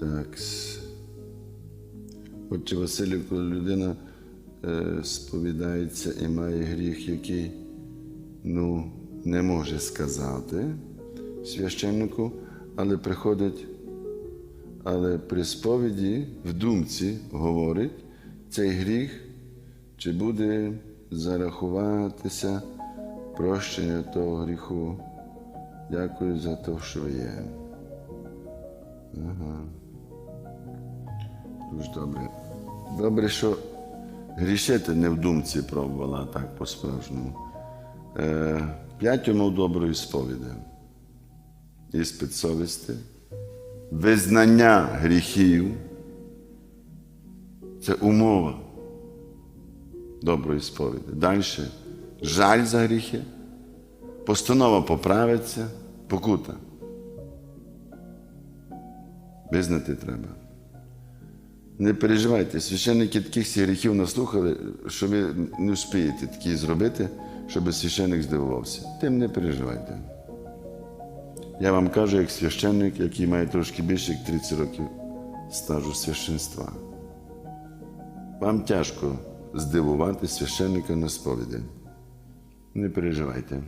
Так. Отче Василю, коли людина е, сповідається і має гріх, який ну, не може сказати священнику, але приходить, але при сповіді в думці говорить цей гріх, чи буде зарахуватися прощення того гріху. Дякую за те, що є. Ага. Дуже добре. Добре, що грішити не в думці пробувала так по-справжньому. Е, умов доброї сповіді. Іспит совісті, визнання гріхів. Це умова доброї сповіді. Далі жаль за гріхи, постанова поправиться, покута. Визнати треба. Не переживайте, священники таких гріхів наслухали, що ви не вспієте такі зробити, щоб священник здивувався. Тим не переживайте. Я вам кажу, як священник, який має трошки більше як 30 років стажу священства. Вам тяжко здивувати священника на сповіді. Не переживайте.